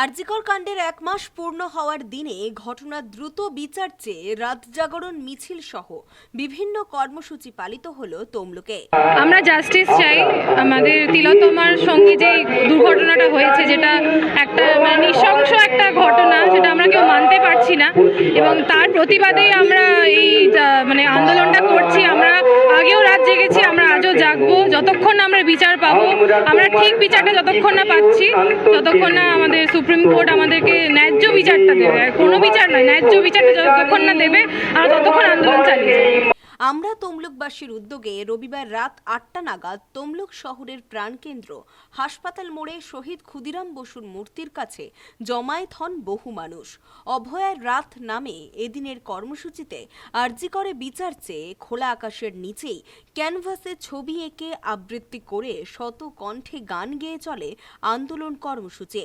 আরজিকর কাণ্ডের এক মাস পূর্ণ হওয়ার দিনে ঘটনার দ্রুত বিচার চেয়ে রাত জাগরণ মিছিল সহ বিভিন্ন কর্মসূচি পালিত হলো তমলুকে। আমরা জাস্টিস চাই। আমাদের তিলোত্তমার সঙ্গে যে দুর্ঘটনাটা হয়েছে, যেটা একটা মানে নৃশংস একটা ঘটনা, সেটা আমরা কেউ মানতে পারছি না। এবং তার প্রতিবাদেই আমরা এই মানে আন্দোলনটা করছি। আমরা জাগবো যতক্ষণ না আমরা বিচার পাবো, আমরা ঠিক বিচারটা যতক্ষণ না পাচ্ছি, ততক্ষণ না আমাদের সুপ্রিম কোর্ট আমাদেরকে ন্যায্য বিচারটা দেবে। কোনো বিচার নয়, ন্যায্য বিচারটা যতক্ষণ না দেবে, আমরা ততক্ষণ আন্দোলন চালিয়ে আমরা তমলুকবাসীর উদ্যোগে রবিবার রাত আটটা নাগাদ তমলুক শহরের প্রাণকেন্দ্র, হাসপাতাল মোড়ে শহীদ ক্ষুদিরাম বসুর মূর্তির কাছে জমায়েত হন বহু মানুষ। অভয়ার রাত নামে এদিনের কর্মসূচিতে আর্জি করে বিচার চেয়ে খোলা আকাশের নিচেই ক্যানভাসে ছবি এঁকে আবৃত্তি করে শত কণ্ঠে গান গেয়ে চলে আন্দোলন কর্মসূচি।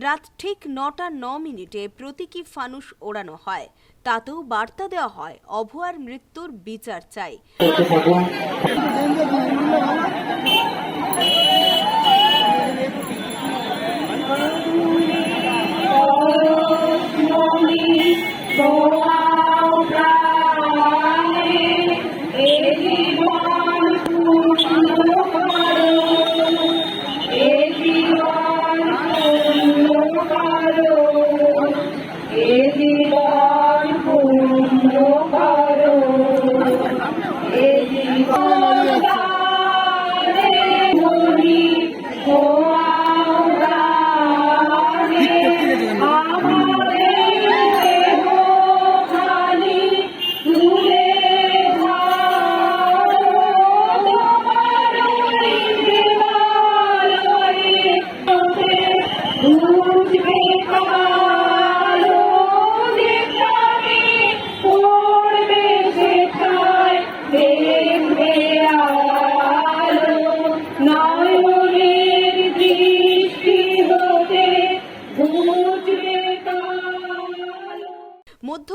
রাত ঠিক নটা ন মিনিটে প্রতীকী ফানুস ওড়ানো হয়। তাতেও বার্তা দেওয়া হয়, অভয়ার মৃত্যুর বিচার চাই।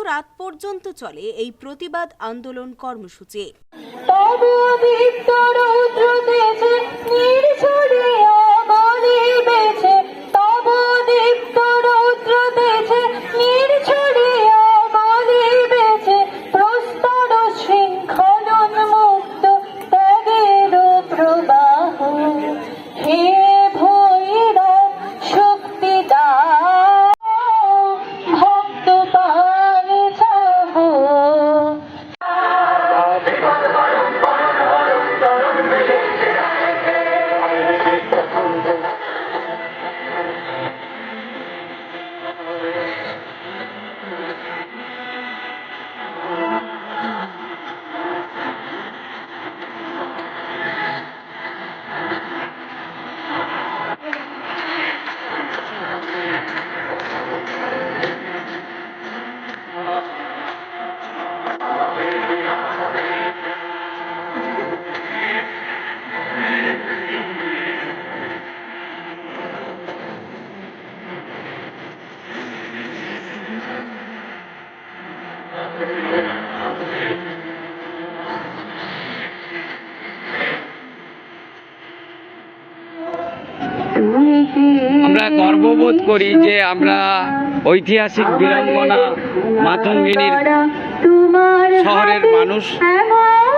মধ্যরাত পর্যন্ত চলে এই প্রতিবাদ আন্দোলন কর্মসূচি। গর্ববোধ করি যে আমরা ঐতিহাসিক বীরাঙ্গনা মাতঙ্গিনীর শহরের মানুষ,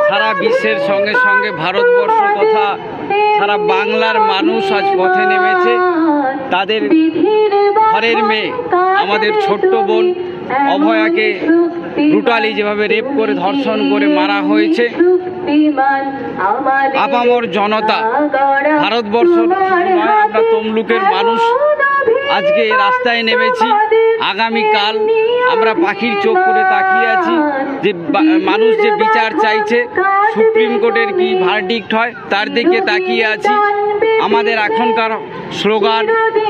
সারা বিশ্বের সঙ্গে সঙ্গে ভারতবর্ষ তথা সারা বাংলার মানুষ আজ পথে নেমেছে। তাদের ঘরের মেয়ে, আমাদের ছোট্ট বোন অভয়াকে ব্রুটালি যেভাবে রেপ করে, ধর্ষণ করে মারা হয়েছে। আপামর জনতা ভারতবর্ষ আমরা তমলুকের মানুষ। আজকে রাস্তায় নেমেছি। আগামীকাল আমরা পাখির চোখ করে তাকিয়ে আছি যে মানুষ যে বিচার চাইছে, সুপ্রিম কোর্টের কি ভার্ডিক্ট হয় তার দিকে তাকিয়ে আছি। আমাদের এখনকার স্লোগান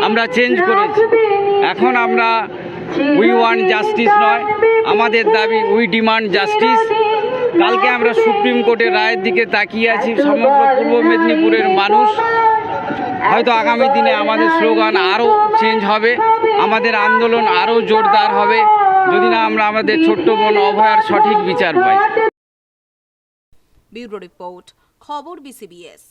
আমরা চেঞ্জ করেছি। এখন আমরা উই ওয়ান্ট জাস্টিস নয়, আমাদের দাবি উই ডিমান্ড জাস্টিস কালকে আমরা সুপ্রিম কোর্টের রায়ের দিকে তাকিয়ে আছি, সমগ্র পূর্ব মেদিনীপুরের মানুষ। হয়তো আগামী দিনে আমাদের স্লোগান আরও চেঞ্জ হবে, আমাদের আন্দোলন আরও জোরদার হবে। যদি না আমরা আমাদের ছোট্ট বোন অভয়ার সঠিক বিচার পাই। ব্যুরো রিপোর্ট, খবর বিসিবিএস।